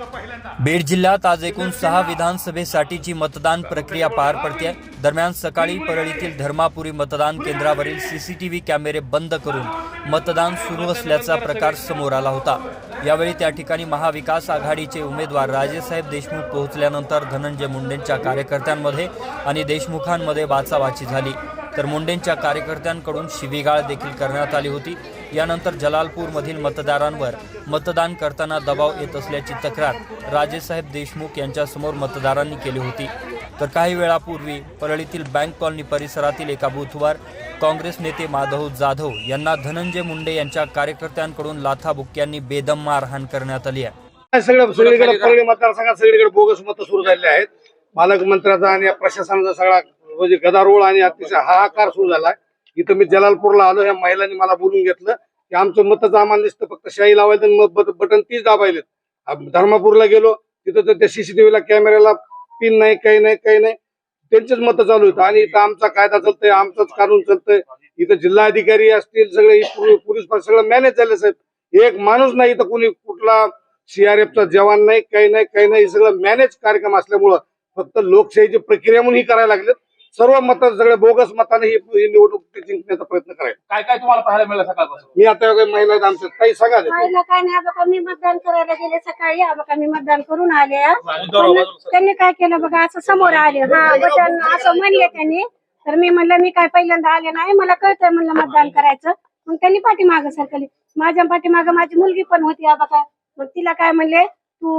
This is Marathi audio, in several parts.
बीड जिल्ह्यात आज एकूण सहा विधानसभेसाठीची मतदान प्रक्रिया पार पडते दरम्यान सकाळी परळीतील धर्मापुरी मतदान केंद्रावरील सीसीटीव्ही कॅमेरे बंद करून मतदान सुरू असल्याचा प्रकार समोर आला होता. यावेळी त्या ठिकाणी महाविकास आघाडीचे उमेदवार राजेसाहेब देशमुख पोहोचल्यानंतर धनंजय मुंडेंच्या कार्यकर्त्यांमध्ये आणि देशमुखांमध्ये बाचाबाची झाली. तर मुंडेंच्या कार्यकर्त्यांकडून शिवीगाळ देखील करण्यात आली होती. यानंतर जलालपूरमधील मतदारांवर मतदान करताना दबाव येत असल्याची तक्रार राजेसाहेब देशमुख यांच्यासमोर मतदारांनी केली होती. तर काही वेळापूर्वी परळीतील बँक कॉलनी परिसरातील एका बूथवर काँग्रेस नेते माधव जाधव यांना धनंजय मुंडे यांच्या कार्यकर्त्यांकडून लाथाबुक्क्यांनी बेदम मारहाण करण्यात आली आहे. सगळं सगळीकडे परळी मतदारसंघात सगळीकडे बोगस मतं सुरू झालेली आहेत. पालकमंत्र्याचा आणि प्रशासनाचा सगळा म्हणजे गदारोळ आणि अतिशय हाहाकार सुरू झालाय. इथं मी जलालपूरला आलो या महिलांनी मला बोलून घेतलं की आमचं मतच आम्हाला दिसतं फक्त शाही लावायचं मग बटन तीच दाबायलेत. धर्मापूरला गेलो तिथं तर त्या सीसीटीव्हीला कॅमेऱ्याला पिन नाही काही नाही काही नाही. त्यांचेच मतं चालू आहेत आणि इथं आमचा कायदा चालतंय आमचंच कानून चालतंय. इथं जिल्हाधिकारी असतील सगळे पोलीस सगळं मॅनेज झाले साहेब. एक माणूस नाही इथं कोणी कुठला सीआरएफचा जवान नाही काही नाही काही नाही. हे सगळं मॅनेज कार्यक्रम असल्यामुळं फक्त लोकशाहीची प्रक्रिया म्हणून ही करायला लागलेत. सर्व मत सगळे बोगस मताने ही ही निवडणूक जिंकण्याचा प्रयत्न करायचा. काय काय तुम्हाला पाहायला मिळालं सकाळपासून? मी आता काही महिला आहेत आमच्या काही सांगा ते. पाहिलं काय नाही बघा मी मतदान करायला गेले सकाळी. हा बघा मी मतदान करून आले. हा. पण त्यांनी काय केलं बघा असं समोर आले. हा बटन असं म्हणले त्यांनी. तर मी म्हणलं मी काय पहिल्यांदा आले नाही मला कळतंय म्हणलं मतदान करायचं. मग त्यांनी पाठीमागं सरकली. माझ्या पाठीमागं माझी मुलगी पण होती हा बघा. मग तिला काय म्हणले तू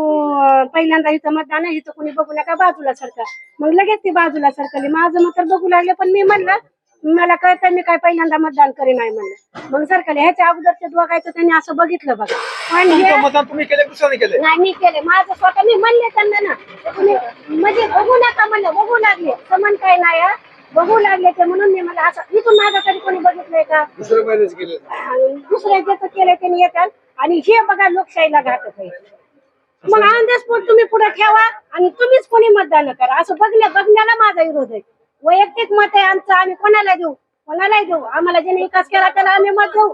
पहिल्यांदा इथं मतदान आहे इथं कोणी बघू नका बाजूला सरका मग लगेच ती बाजूला सरकली माझं मग तर बघू लागले पण मी म्हणलं मला कळतं मी काय पहिल्यांदा मतदान करी नाही म्हणलं. मग सरकले ह्याच्या अगोदरचे बघायचं त्यांनी असं बघितलं बघा. पण हे नाही मी केले. माझं स्वतः मी म्हणले त्यांना ना म्हणजे बघू नका म्हणलं बघू लागले. समान काय नाही. बघू लागले ते म्हणून मी मला असं इथून माझं तरी कोणी बघितलंय का? केलं दुसऱ्या केलं त्यांनी येतात. आणि हे बघा लोकशाहीला घातक आहे. मग द स्पॉट तुम्ही पुढे ठेवा आणि तुम्हीच कोणी मतदान करा. असं बघण्या बघण्याला माझा विरोध आहे. वैयक्तिक मत आहे आमचं आम्ही कोणाला देऊ? कोणालाही देऊ. आम्हाला ज्याने विकास केला त्याला आम्ही मत देऊ.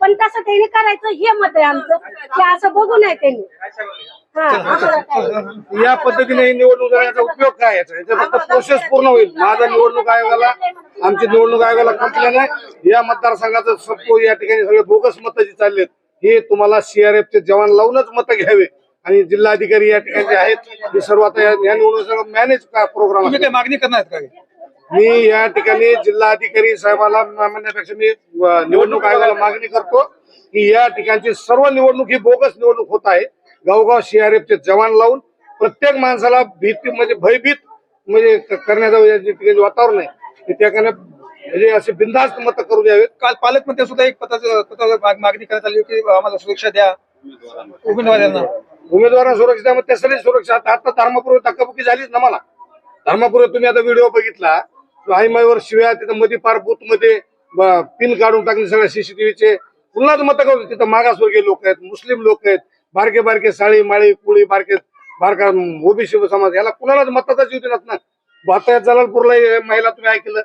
पण तसं त्यांनी करायचं हे मत आहे आमचं. ते असं बघू नये त्यांनी. हा. आम्हाला काय. या पद्धतीने ही निवडणूक झाल्याचा उपयोग काय याचा याचा फक्त प्रोसेस पूर्ण होईल. माझा निवडणूक आयोगाला आमची निवडणूक आयोगाला कंप्लेन आहे या मतदारसंघाचं सबको या ठिकाणी सगळे बोगस मतं जी चाललेत हे तुम्हाला सीआरएफचे जवान लावूनच मतं घ्यावे. आणि जिल्हाधिकारी या ठिकाणी जे आहेत हे सर्व आता या या निवडणूक सगळं मॅनेज प्रोग्राम तुम्ही काय मागणी करणार आहेत का? मी या ठिकाणी जिल्हाधिकारी साहेबाला म्हणण्यापेक्षा मी अ, निवडणूक आयोगाला मागणी करतो की या ठिकाणची सर्व निवडणूक ही बोगस निवडणूक होत आहे. गावगाव सीआरएफचे जवान लावून प्रत्येक माणसाला भीती म्हणजे भयभीत म्हणजे क- करण्याचं जे ठिकाणी वातावरण आहे. ते त्या कारणाने म्हणजे असे बिनधास्त मतं करू द्यावेत. काल पालकमंत्री सुद्धा एक पत्राचं पत्राचं माग- मागणी करण्यात आली होती की आम्हाला सुरक्षा द्या. उमेदवारांना. उमेदवारांना सुरक्षा त्यामुळे त्यासाठी सुरक्षा. आता धर्मापूर्वी धर्मपूर्व धक्काबुक्की झालीच ना मला. धर्मापूर्वी तुम्ही आता व्हिडिओ बघितला आईमाईवर शिव्या तिथं मध्ये पार बूथमध्ये पिन काढून टाकले सगळ्या सीसीटीव्हीचे पुन्हाच मत करतो तिथं मागासवर्गीय लोक आहेत मुस्लिम लोक आहेत बारके बारके साळी माळी कुळी बारके बारका ओबीसी समाज याला कुणालाच मतातच येऊ देणार ना भारतात जलालपूरला महिला तुम्ही ऐकलं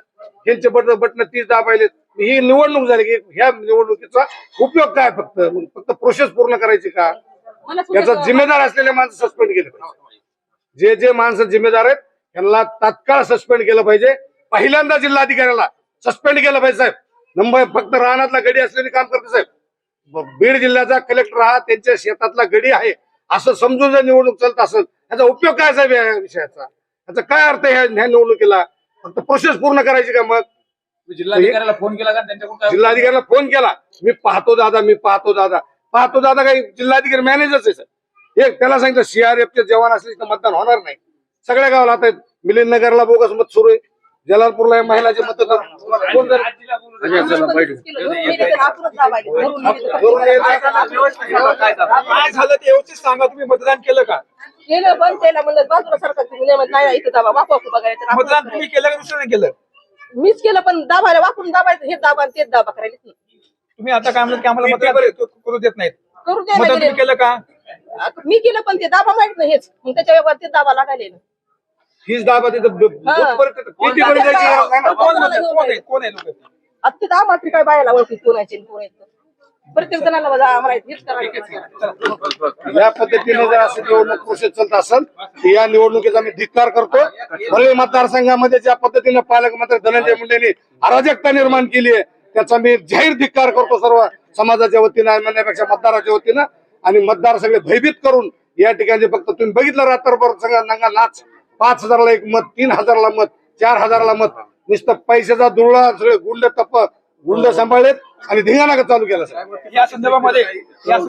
यांचे बटन बटन तीस दाबायले ही निवडणूक झाली की ह्या निवडणुकीचा उपयोग काय फक्त? फक्त प्रोसेस पूर्ण करायची का? याचा जिम्मेदार असलेले माणसं सस्पेंड केले पाहिजे. जे जे माणसं जिम्मेदार आहेत त्यांना तात्काळ सस्पेंड केलं पाहिजे. पहिल्यांदा जिल्हाधिकाऱ्याला सस्पेंड केलं पाहिजे साहेब. नंबर फक्त रानातला गडी असलेले काम करते साहेब. बीड जिल्ह्याचा कलेक्टर हा त्यांच्या शेतातला गडी आहे. असं समजून जर निवडणूक चालत असेल त्याचा उपयोग काय साहेब या विषयाचा? याचा काय अर्थ आहे ह्या ह्या निवडणुकीला? फक्त प्रोसेस पूर्ण करायची का मग? जिल्हाधिकाऱ्याला फोन केला का? त्यांच्याकडून जिल्हाधिकाऱ्याला फोन केला. मी पाहतो दादा मी पाहतो दादा. पाहतो दादा काही जिल्हाधिकारी मॅनेजरच आहे सर एक त्याला सांगितलं सीआरएफचे जवान असले तर मतदान होणार नाही सगळ्या गावाला आता मिलिंद नगरला बोगस मत सुरू आहे जलालपूरला या महिलाचे मत कोण जर- अच्छा, चला, बैठू. वरून यायचं. काय झालं ते व्यवस्थित सांगा तुम्ही मतदान केलं का केलं बंद केलं म्हणलं बाजूला सरकार तुम्ही नाही नाही इथं दाबा वापा वापू बघायचं मतदान तुम्ही केलं का दुसऱ्याने केलं मीच केलं पण दाबायला वापरून दाबायचं हे दाबा तेच दाबा करायला. तुम्ही आता काय म्हणलं की आम्हाला मतदान देतो- करू देत नाहीत. करू द्या मतदान ना तुम्ही गेले. केलं का? मी केलं पण ते दाबा माहीत नाही हेच. मग त्याच्या व्यवहार ते दाबा लागायले. हीच दाबा तिथं नाही. कोण आहे? कोण आहे लोक? आता ते दाबा तरी काय बायाला ओळखी कोणाचे कोण प्रत्येक जणाला जा- आम्हाला हेच करायचं या पद्धतीने जर असं निवडणूक प्रोसेस चालत असेल तर या निवडणुकीचा मी धिक्कार करतो. भले मतदारसंघामध्ये ज्या पद्धतीने पालकमंत्री धनंजय मुंडेंनी अराजकता निर्माण केली आहे त्याचा मी जाहीर धिक्कार करतो सर्व समाजाच्या वतीनं म्हणण्यापेक्षा मतदाराच्या वतीनं. आणि मतदार सगळे भयभीत करून या ठिकाणी फक्त तुम्ही बघितलं रात्रभर सगळा नंगा नाच. पाच हजारला एक मत तीन हजारला मत चार हजारला मत. नुसतं पैशाचा दुरळा सगळे गुंड तप गुंड सांभाळलेत आणि धिंगाणा चालू केला सर. या संदर्भामध्ये या